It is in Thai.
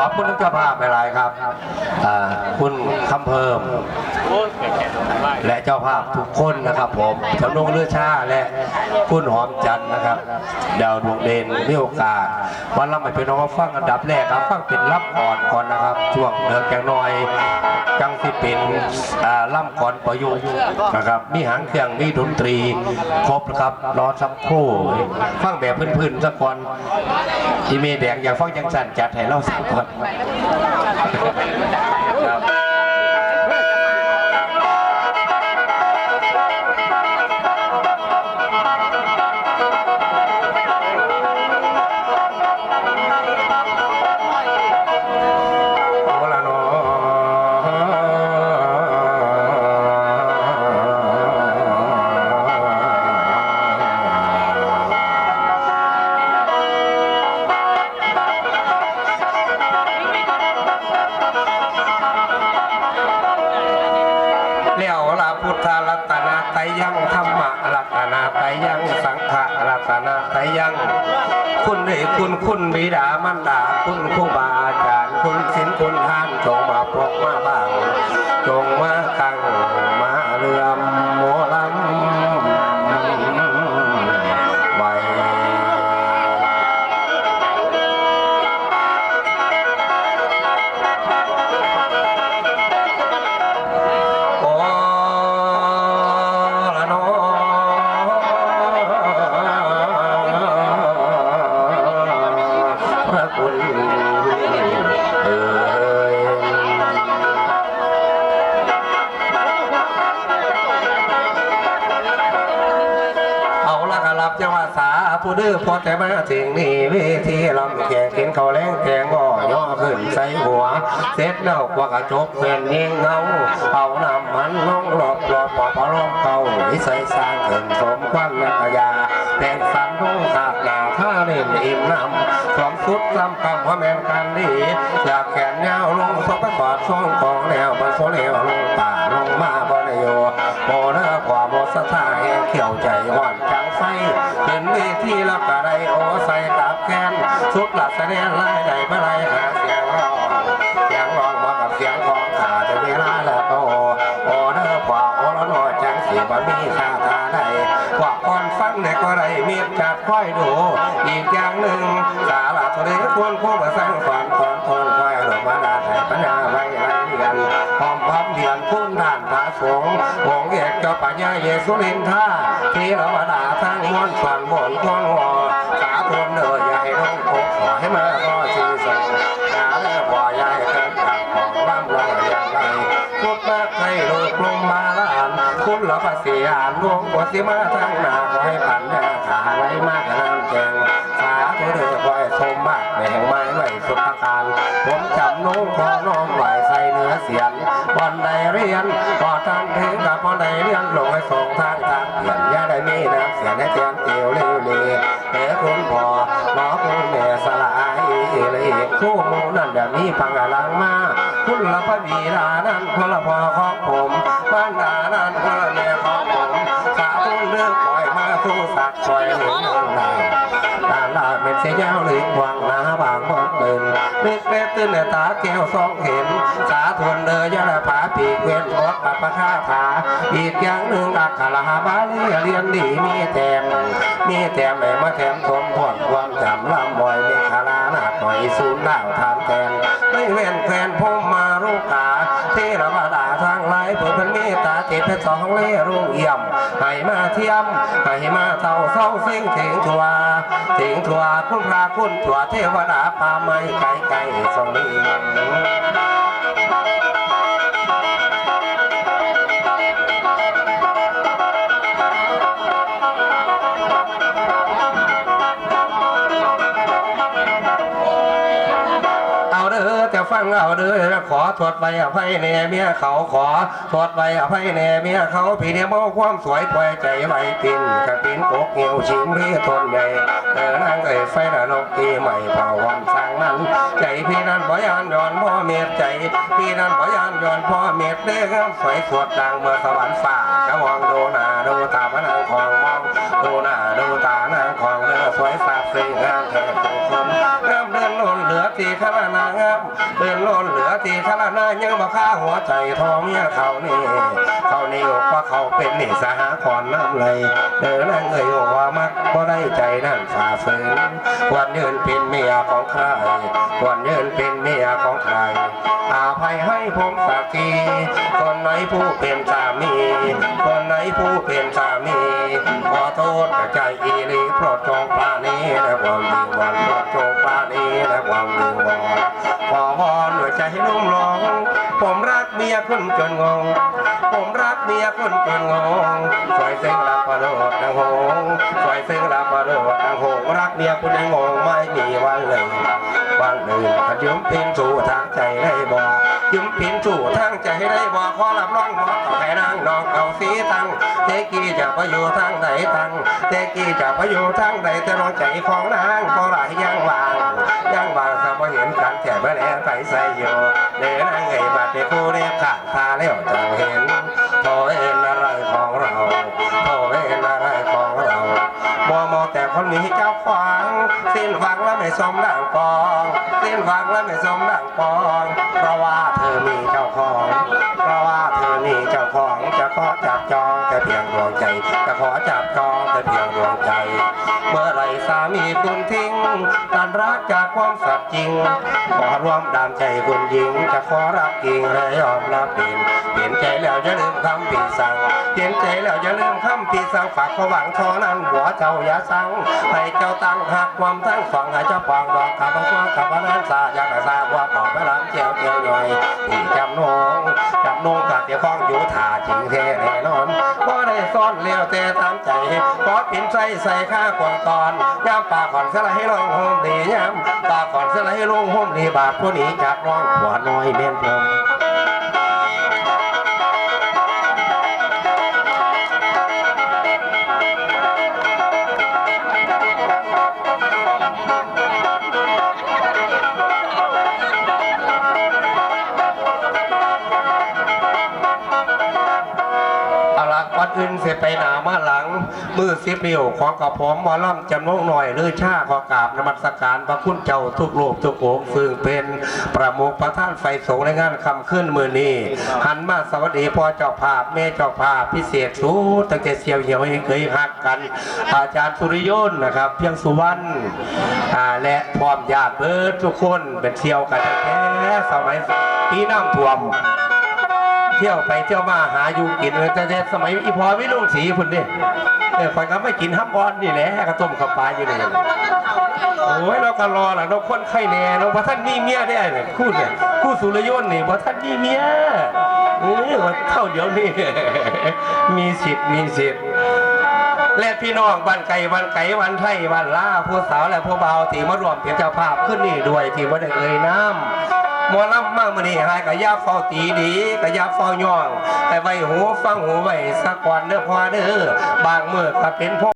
ขอบคุณทุกเจ้าภาพหลายๆครับอ่าคุณคำเพิ่ม และเจ้าภาพทุกคนนะครับผมจำนงเลือชาและคุณหอมจันทร์นะครับ ดาวดวงเด่นมีโอกาสวันรับไปเป็นน้องฟังอันดับแรกครับฟังเป็นรับก่อนก่อนนะครับ ช่วงเดือกแกงน้อยจังที่เป็นอ่าล่ำก่อนประยุกต์นะครับ มีหางเครื่องมีดนตรี ครบนะครับรอสักครู่ฟังแบบพื้นๆสักก่อน ที่มีแดงอยากฟังยังสั่นจัดให้เราสามคน ตนาไตรยังธรรมะรัตนาไตยังสังฆะรัตนาไตยัง คุณเอคุณคุณบิดามันดาคุณครูบาอาจารย์ คุณศิลคุณทานจงมาพกมาบ้าง ผู้ดื้อพอแต่มาถึงนี่เวทีลำแขกเห็นเขาแรงแกงก็ย่อขึ้นใส่หัว เสร็จแล้วกว่ากระจกเป็นยิงเงาเอานำมันลงหลบหลบปอบลมเขาวิสัยสร้างขึ้นสมควันนักยาแต่งสันทุ่งขาดหนาท่าเล่นอิ่มน้ำสวมสุดซ้ำกำว่าแมนกันดีอยากแขนยาวลงสกปรกช่องของแนวบนโซเลวลงป่าลงมาบนโยโมเนอความโมสถาเองเขียวใจ ทีล้วก็ไดโอใส่ตับแคนสุดหลักแสดงไล่ได้เมื่อไรหาเสียงร้องเสียงร้องมากับเสียงของขาแต่เวลาแล้วโอโอเด้อกว่าโอละนอจังสีบ่มีคาทาใดกว่าก่อนฟังในก็ไรมีจัดค่อยดู อีกอย่างหนึ่งสาระทะเลควรคู่มาสร้างฝันก่อนทนค่อยหลบมาดาไทยปัญญาไว้ไรเรียนพร้อมพร้อมเดียนคุณท่านพระสงฆ์องค์เอกเจ้าปัญญาเยสุรินท่าที่เรา สิมาทั้งหนาขอให้ปัญญาขาไว้มากน้ำแกงสาธุเด้อขอให้สมบัติแบ่งไม้ไว้สุดการ ผมจำน้องขอน้องไหวใส่เนื้อเสียนวันใดเรียนพอท่านถึงกับวันใดเรียนลงให้ส่งทางทางเปลี่ยนย่าได้มีน้ำเสียนให้เตียนเตียวเร็วเลยเอ๋คุณพ่อหมอคุณแม่สลายเลยคู่มูนั่นเดี๋ยวมีพังอลังมาคุณละพระบิดานั้นคุณละพ่อของผมบ้านดา เสียยาวหรือวางหนาบางบอกเดินเล็กเล็กตื้นตาแก้วสองเห็น สาทวนเนยยะผาปีกเวียนบดปัดประคาถาอีกอย่างหนึ่งอักขระบาลีเรียนดีมีแถมมีแถมแม่มาแถมทมทว ตตาเจ็บเพชรสองเล่รุ่งเอี่ยมให้มาเทียมให้มาเท่าเศร้าสิ่งถึงทัวถึงทัวคุณพระคุณทัวเทวดาพาไม่ไกลไกลสองนี้ เด้อแต่ฟังเอาเด้อขอถวดไปอภัยแน่เมียเขาขอถวดไปอภัยแน่เมียเขาพี่เนี่ยเมาความสวยปล่อยใจไว้ปินกระปินกกเหี่ยวชิมเรีทนใหญ่เออนางเอ้ยไฟนรกที่ใหม่เผาวันสร้างนั้นใจพี่นั้นบ่ยานย้อนพ่อเมียใจพี่นั้นบ่ยานย้อนพ่อเมียเด้อครับสวยสวดดังเมื่อสวรรค์ฝ่ากะมองดูหน้าดูตาพระนางของมองดูหน้าดูตานางของเด้อสวยสาบซึ้งงามแท้ ทุกคนงามเดินล้นเหลือที่ขลานางามเดินล้นเหลือตีข้านายังมาฆ่าหัวใจทองเมียเขานี่เขานี่เพราะเขาเป็นนี่สหกรณ์น้ำเลยเดินนั่งเอ่ยว่ามักก็ได้ใจนั่นฝ่าฝืนวันยืนเป็นเมียของใครวันยืนเป็นเมียของใคร อาภัยให้ผมสักทีคนไหนผู้เป็นสามี คนไหนผู้เป็นสามี ขอโทษใจอีหลีโปรดจงปราณีและความดีวันโปรดจงปราณีและความดีวันขอวอนด้วยใจลุ่มหลงผมรักเมียคุณจนงง ผมรักเมียคุณจนงงสวยเส้งลับประโดดนางหงสวยเส้งลับประโดดนางหงรักเมียคุณยังงงไม่มีวันเลย วันหนึ่งขันยืมพินสู่ทางใจได้บ่ยืมพินสู่ทางใจได้บ่ขอรับรองบ่ต่อให้นางน้องเอาสีตังเตกี้จะไปอยู่ทางไหนตังเตกี้จะไปอยู่ทางไหนแต่น้องใจของนางก็หลายยังวางยังวางสมเห็นกันแถบแลไปใส่อยู่เดินนางไงบัดในผู้เรียกขาดตาแล้วจังเห็นโทเห็น สิ้นหวังแล้วไม่สมดังปองสิ้นหวังแล้วไม่สมดังปอง เพราะว่าเธอมีเจ้าของ เพราะว่าเธอมีเจ้าของจะขอจับจองแต่เพียงดวงใจจะขอจับจองแต่เพียงดวงใจ มีคุณทิ้งการรักจากความสัตย์จริง ขอร่วมดามใจคุณหญิง จะขอรับกิ่งและยอมรับเป็นเปลี่ยนใจแล้วอย่าลืมคำพี่สั่งเปลี่ยนใจแล้วอย่าลืมคำพี่สั่งฝากความหวังเท่านั้นหัวเจ้าอย่าสั่งให้เจ้าตั้งหักความทั้งสองให้เจ้าปองดอกขับมาตัวขับมานั้นสาอยากให้ทราว่าปอกไปร้านเจียวเจียวหน่อยพี่จำนงจำนงกับเจ้าของอยู่ท่าจริงแท้แน่นอนก็ได้ซ่อนเลี้ยวแต่ตามใจขอปิ่นใจใส่ข้ากวงตอนย่ำปากก่อนสละให้ลงโฮมดีย่ำปากก่อนสละให้ลงโฮมดีบาปผู้นี้จากน้องหัวน้อยเม่นพรม อื่นเสร็จไปหนามาหลัง มือสิบนิ้วของกระผมหมอล่ำจำนวนหน่อยลือชาขอกราบนมัสการพระคุณเจ้าทุกโลกทุกโองซึ่งเป็นประมุขประท่านไฟสงในงานคำขึ้นมือนี้หันมาสวัสดีพ่อเจ้าภาพแม่เจ้าภาพพิเศษสูตั้งแต่เสียวเหี่ยวให้เคยหักกัน อาจารย์สุริยนนะครับ เพียงสุวรรณและพร้อมญาติเบิดทุกคนเป็นเที่ยวกันแท้สมัยปีน้ำท่วม เที่ยวไปเที่ยวมาหาอยู่กินเลยแต่แต่สมัยอีพอวิลุงศรีพุ่นนี่เออคอยก็ไม่กินฮับบอลนี่แหละกระต้มข้าวปลาอยู่นี่โอ้ยเราก็รอแหละเราคนไข้แน่เราพระท่านมีเมียได้เนี่ยคู่เนี่ยคู่สุรยนต์นี่พระท่านมีเมียเออว่าเท่าเดียวนี่มีสิทธิ์มีสิทธิ์และพี่น้องบ้านไก่บ้านไก่บ้านไทยบ้านล่าผู้สาวและผู้เบาวที่มารวมเป็นเจ้าภาพขึ้นนี่ด้วยที่ว่าได้เอ่ยน้ำ หมอลำมากมือนี่หายกะยาเฝ้าตีดีกะยาเฝ้าย่องแต่ไว้หูฟังหูไว้สักวันเด้อพอเด้อบางมือก็เป็นพ่อ